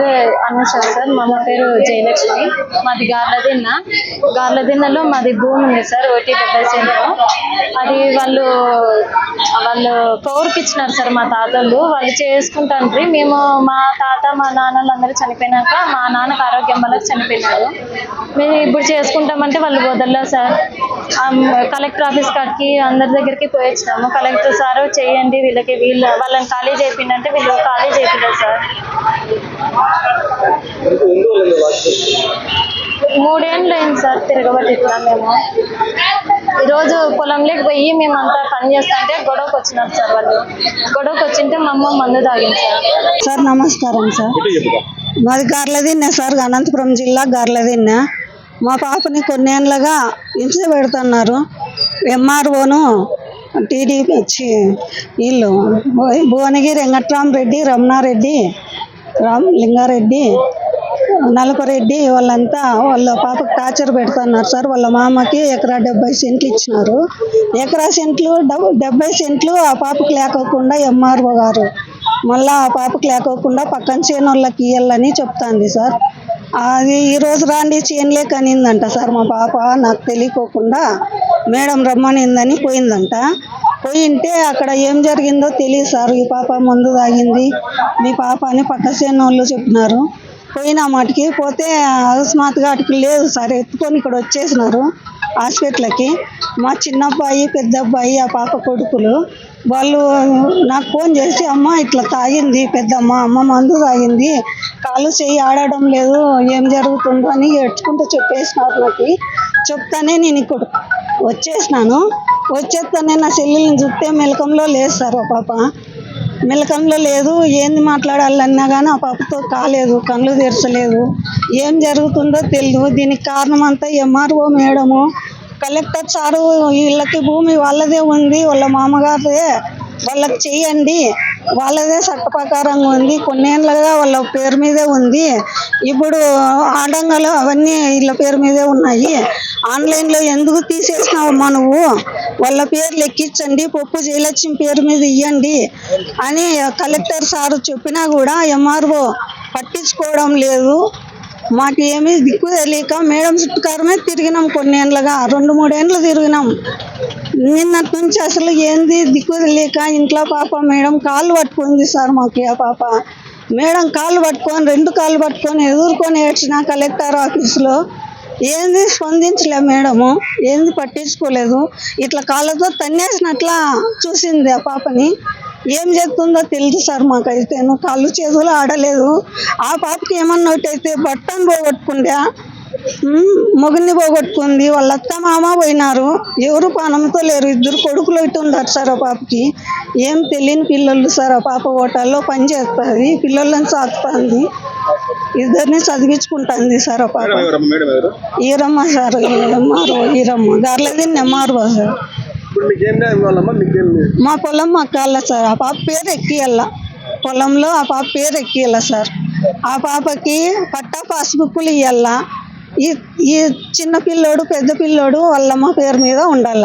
పేరు అనుష సార్ మా పేరు జయలక్ష్మి. మాది గార్లదిన్న. గార్లదిన్నలో మాది భూమి ఉంది సార్ ఓటీ డెబ్బై అది వాళ్ళు వాళ్ళు కౌరుకి ఇచ్చినారు సార్ మా తాతలు. వాళ్ళు చేసుకుంటాండ్రి. మేము మా తాత మా నాన్నలు అందరూ చనిపోయినాక మా నాన్నకు ఆరోగ్యం వల్ల చనిపోయినారు. మేము ఇప్పుడు చేసుకుంటామంటే వాళ్ళు వదలలేదు సార్. కలెక్టర్ ఆఫీస్ కాడికి అందరి దగ్గరికి పోయి వచ్చినాము. కలెక్టర్ సార్ చేయండి వీళ్ళకి వీళ్ళ వాళ్ళని ఖాళీ చేయిండంటే వీళ్ళు ఖాళీ చేయించారు సార్. మూడేళ్ళు అయింది సార్ తిరగబట్టిట్లా మేము ఈరోజు పొలంలోకి పోయి మేమంతా పని చేస్తుంటే గొడవకు వచ్చినాం సార్ వాళ్ళు. గొడవకు వచ్చింటే మా అమ్మ మందు తాగింది సార్. సార్ నమస్కారం సార్. మాది గార్లదిన్నె సార్ అనంతపురం జిల్లా గార్లదిన్నె మా పాపని కొన్నేళ్ళగా హింస పెడుతున్నారు. ఎంఆర్ఓను టీడీపీ వచ్చి వీళ్ళు భువనగిరి వెంకట్రామరెడ్డి రమణారెడ్డి రామ్ లింగారెడ్డి నలకరెడ్డి వాళ్ళంతా వాళ్ళ పాపకు టార్చర్ పెడుతున్నారు సార్. వాళ్ళ మామకి ఎకరా డెబ్బై సెంట్లు ఇచ్చినారు. ఎకరా సెంట్లు డెబ్- డెబ్బై సెంట్లు ఆ పాపకు లేకోకుండా ఎంఆర్ఓ గారు. మళ్ళా ఆ పాపకు లేకోకుండా పక్కన చేను వాళ్ళకి ఇవ్వాలని చెప్తాంది సార్. అది ఈరోజు రాండి చేనులే కనిందంట సార్ మా పాప. నాకు తెలియకోకుండా మేడం రమ్మనిందని పోయిందంట. పోయింటే అక్కడ ఏం జరిగిందో తెలియదు సార్. ఈ పాప మందు తాగింది. మీ పాప అని పక్క చేనోళ్ళు వాళ్ళు చెప్పినారు. పోయినా మాటికి పోతే అకస్మాత్తుగా అటుకు లేదు సార్. ఎత్తుకొని ఇక్కడ వచ్చేసినారు హాస్పిటల్కి. మా చిన్న అబ్బాయి పెద్ద అబ్బాయి ఆ పాప కొడుకులు వాళ్ళు నాకు ఫోన్ చేసి అమ్మ ఇట్లా తాగింది పెద్దమ్మ. అమ్మ మందు తాగింది. కాలు చేయి ఆడడం లేదు. ఏం జరుగుతుందో అని ఏడ్చుకుంటూ చెప్పేసినారు నాకు. చెప్తానే నేను ఇక్కడ వచ్చేసినాను. వచ్చేస్తానే నా చెల్లెల్ని చూస్తే మెలకంలో లేదు సార్ ఆ పాప. మెలకంలో లేదు ఏంది మాట్లాడాలన్నా కానీ ఆ పాపతో కాలేదు కళ్ళు తెరచలేదు. ఏం జరుగుతుందో తెలియదు దీనికి కారణం అంతా ఎంఆర్ఓ మేడము. కలెక్టర్ సారు వీళ్ళకి భూమి వాళ్ళదే ఉంది వాళ్ళ మామగారిదే. వాళ్ళకి చెయ్యండి. వాళ్ళదే చట్ట ప్రకారంగా ఉంది. కొన్నేళ్ళగా వాళ్ళ పేరు మీదే ఉంది. ఇప్పుడు ఆడంగాలు అవన్నీ వీళ్ళ పేరు మీదే ఉన్నాయి. ఆన్లైన్లో ఎందుకు తీసేసినావమ్మా నువ్వు? వాళ్ళ పేర్లు ఎక్కించండి పప్పు జయలక్ష్మి పేరు మీద ఇవ్వండి అని కలెక్టర్ సారు చెప్పినా కూడా ఎంఆర్ఓ పట్టించుకోవడం లేదు. మాకు ఏమీ దిక్కు తెలియక మేడం చుట్టుకారమే తిరిగినాం కొన్నేళ్ళగా రెండు మూడేళ్ళు తిరిగినాం. నిన్నటి నుంచి అసలు ఏంది దిక్కు లేక ఇంట్లో పాప మేడం కాళ్ళు పట్టుకుంది సార్ మాకు ఆ పాప. మేడం కాళ్ళు పట్టుకొని రెండు కాళ్ళు పట్టుకొని ఎదుర్కొని ఏడ్చిన కలెక్టర్ ఆఫీసులో ఏంది స్పందించలే మేడము ఏంది పట్టించుకోలేదు. ఇట్లా కాళ్ళతో తన్నేసినట్లా చూసింది ఆ పాపని. ఏం చేస్తుందో తెలియదు సార్ మాకైతే నువ్వు కాళ్ళు చేతులు ఆడలేదు. ఆ పాపకి ఏమన్నా ఒకటి అయితే బట్టను పోగొట్టుకుందా? మొగుడిని పోగొట్టుకుంది వాళ్ళ అత్త మామ పోయినారు. ఎవరు పానంతో లేరు ఇద్దరు కొడుకులు ఇటు ఉన్నారు సార్ ఆ పాపకి. ఏం తెలియని పిల్లలు సార్ ఆ పాప హోటల్లో పని చేస్తుంది పిల్లలను సాకుతుంది ఇద్దరిని చదివించుకుంటుంది సార్ ఆ పాప. Eeramma sir MRO Eeramma. గార్లది MRO sir. మా పొలం మా కాళ్ళ సార్. ఆ పాప పేరు ఎక్కియాల పొలంలో ఆ పాప పేరు ఎక్కియాల సార్. ఆ పాపకి పట్టా పాస్బుక్లు ఇవ్వాల ఈ ఈ చిన్న పిల్లోడు పెద్ద పిల్లోడు వాళ్ళమ్మ పేరు మీద ఉండాల.